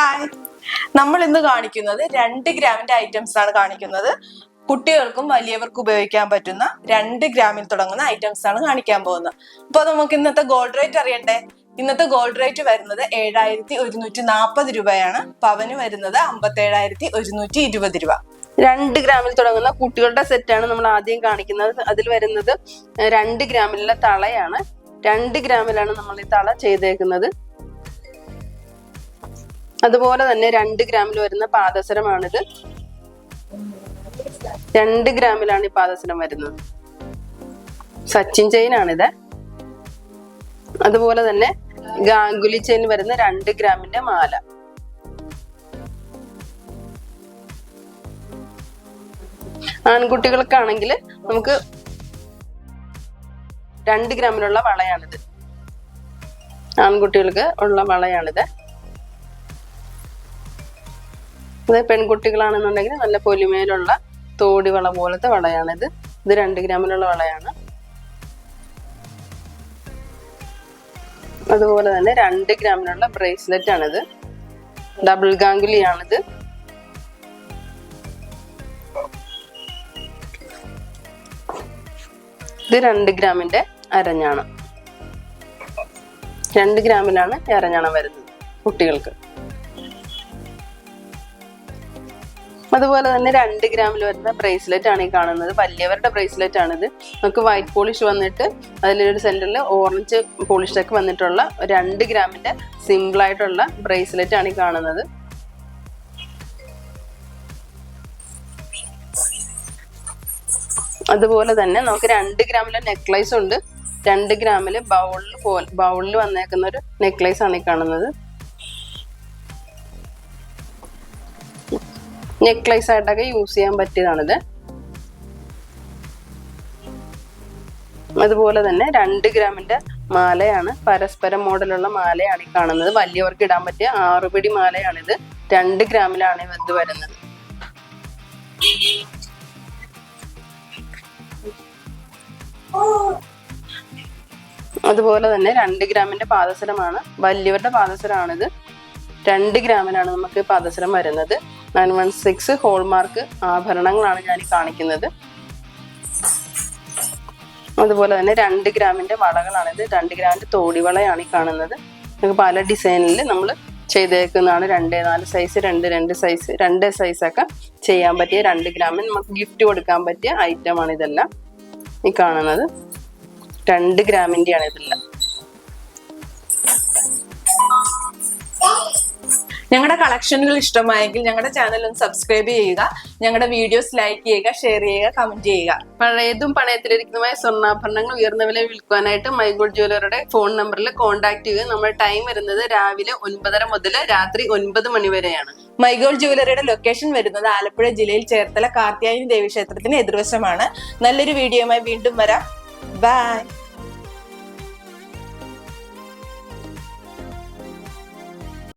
Hi നമ്മൾ ഇന്ന് കാണിക്കുന്നത് രണ്ട് ഗ്രാമിന്റെ ഐറ്റംസ് ആണ് കാണിക്കുന്നത്. കുട്ടികൾക്കും വലിയവർക്കും ഉപയോഗിക്കാൻ പറ്റുന്ന രണ്ട് ഗ്രാമിൽ തുടങ്ങുന്ന ഐറ്റംസ് ആണ് കാണിക്കാൻ പോകുന്നത്. അപ്പൊ നമുക്ക് ഇന്നത്തെ ഗോൾഡ് റേറ്റ് അറിയണ്ടേ? ഇന്നത്തെ ഗോൾഡ് റേറ്റ് വരുന്നത് ഏഴായിരത്തി ഒരുന്നൂറ്റി നാൽപ്പത് രൂപയാണ്. പവന് വരുന്നത് അമ്പത്തേഴായിരത്തി ഒരുന്നൂറ്റി ഇരുപത് രൂപ. രണ്ട് ഗ്രാമിൽ തുടങ്ങുന്ന കുട്ടികളുടെ സെറ്റാണ് നമ്മൾ ആദ്യം കാണിക്കുന്നത്. അതിൽ വരുന്നത് രണ്ട് ഗ്രാമിലുള്ള തളയാണ്. രണ്ട് ഗ്രാമിലാണ് നമ്മൾ ഈ തള ചെയ്തേക്കുന്നത്. അതുപോലെ തന്നെ രണ്ട് ഗ്രാമിൽ വരുന്ന പാദസരമാണിത്. രണ്ട് ഗ്രാമിലാണ് ഈ പാദസരം വരുന്നത്. സച്ചിൻ ചെയിൻ ആണിത്. അതുപോലെ തന്നെ ഗാംഗുലി ചെയിൻ വരുന്ന രണ്ട് ഗ്രാമിന്റെ മാല. ആൺകുട്ടികൾക്കാണെങ്കിൽ നമുക്ക് രണ്ട് ഗ്രാമിലുള്ള വളയാണിത്. ആൺകുട്ടികൾക്ക് ഉള്ള വളയാണിത്. ഇത് പെൺകുട്ടികളാണെന്നുണ്ടെങ്കിൽ നല്ല പൊലിമേലുള്ള തോടി വള പോലത്തെ വളയാണിത്. ഇത് രണ്ട് ഗ്രാമിലുള്ള വളയാണ്. അതുപോലെ തന്നെ രണ്ട് ഗ്രാമിലുള്ള ബ്രേസ്ലെറ്റ് ആണിത് ഡബിൾ ഗാംഗുലി ആണിത് ഇത് രണ്ട് ഗ്രാമിന്റെ അരഞ്ഞാണം. രണ്ട് ഗ്രാമിലാണ് അരഞ്ഞാണം വരുന്നത് കുട്ടികൾക്ക്. അതുപോലെ തന്നെ രണ്ട് ഗ്രാമിൽ വരുന്ന ബ്രേസ്ലെറ്റ് ആണ് ഈ കാണുന്നത്. വലിയവരുടെ ബ്രേസ്ലെറ്റ് ആണിത്. നമുക്ക് വൈറ്റ് പോളിഷ് വന്നിട്ട് അതിലൊരു സെന്ററിൽ ഓറഞ്ച് പോളിഷ് ഒക്കെ വന്നിട്ടുള്ള രണ്ട് ഗ്രാമിന്റെ സിമ്പിൾ ആയിട്ടുള്ള ബ്രേസ്ലെറ്റ് ആണ് ഈ കാണുന്നത്. അതുപോലെ തന്നെ നമുക്ക് രണ്ട് ഗ്രാമിലെ നെക്ലൈസ് ഉണ്ട്. രണ്ട് ഗ്രാമിൽ ബൗളിൽ ബൗളിൽ വന്നേക്കുന്ന ഒരു നെക്ലൈസ് ആണ് ഈ കാണുന്നത്. നെക്ലേസ് ആയിട്ടൊക്കെ യൂസ് ചെയ്യാൻ പറ്റിയതാണിത്. അതുപോലെ തന്നെ രണ്ട് ഗ്രാമിന്റെ മാലയാണ് പരസ്പര മോഡലുള്ള മാലയാണ് ഈ കാണുന്നത്. വലിയവർക്ക് ഇടാൻ പറ്റിയ ആറുപിടി മാലയാണിത്. രണ്ട് ഗ്രാമിലാണ് ഇത് വരുന്നത്. അതുപോലെ തന്നെ രണ്ട് ഗ്രാമിന്റെ പാദസരമാണ് വലിയവരുടെ പാദസരമാണിത്. രണ്ട് ഗ്രാമിനാണ് നമുക്ക് പാദസരം വരുന്നത്. നയൻ വൺ സിക്സ് ഹോൾമാർക്ക് ആഭരണങ്ങളാണ് ഞാൻ കാണിക്കുന്നത്. അതുപോലെ തന്നെ രണ്ട് ഗ്രാമിന്റെ വളകളാണിത്. രണ്ട് ഗ്രാമിന്റെ തോടിവളയാണ് ഈ കാണുന്നത്. നമുക്ക് പല ഡിസൈനിൽ നമ്മൾ ചെയ്തേക്കുന്നതാണ്. രണ്ട് നാല് സൈസ് രണ്ട് രണ്ട് സൈസ് രണ്ട് സൈസൊക്കെ ചെയ്യാൻ പറ്റിയ രണ്ട് ഗ്രാമിൽ നമുക്ക് ഗിഫ്റ്റ് കൊടുക്കാൻ പറ്റിയ ഐറ്റമാണ് ഇതെല്ലാം ഈ കാണുന്നത്. രണ്ട് ഗ്രാമിന്റെയാണ് ഇതെല്ലാം. ഞങ്ങളുടെ കളക്ഷനുകൾ ഇഷ്ടമായെങ്കിൽ ഞങ്ങളുടെ ചാനൽ ഒന്ന് സബ്സ്ക്രൈബ് ചെയ്യുക. ഞങ്ങളുടെ വീഡിയോസ് ലൈക്ക് ചെയ്യുക ഷെയർ ചെയ്യുക കമന്റ് ചെയ്യുക. പഴയതും പണയത്തിലിരിക്കുന്നതുമായ സ്വർണാഭരണങ്ങൾ ഉയർന്ന വില വിൽക്കുവാനായിട്ട് മൈഗോൾഡ് ജ്വല്ലറിയുടെ ഫോൺ നമ്പറിൽ കോൺടാക്ട് ചെയ്യുക. നമ്മുടെ ടൈം വരുന്നത് രാവിലെ ഒൻപതര മുതൽ രാത്രി ഒൻപത് മണി വരെയാണ്. മൈഗോൾ ജുവലറിയുടെ ലൊക്കേഷൻ വരുന്നത് ആലപ്പുഴ ജില്ലയിൽ ചേർത്തല കാർത്യായനി ദേവി ക്ഷേത്രത്തിന് എതിർവശമാണ്. നല്ലൊരു വീഡിയോയുമായി വീണ്ടും വരാം. ബൈ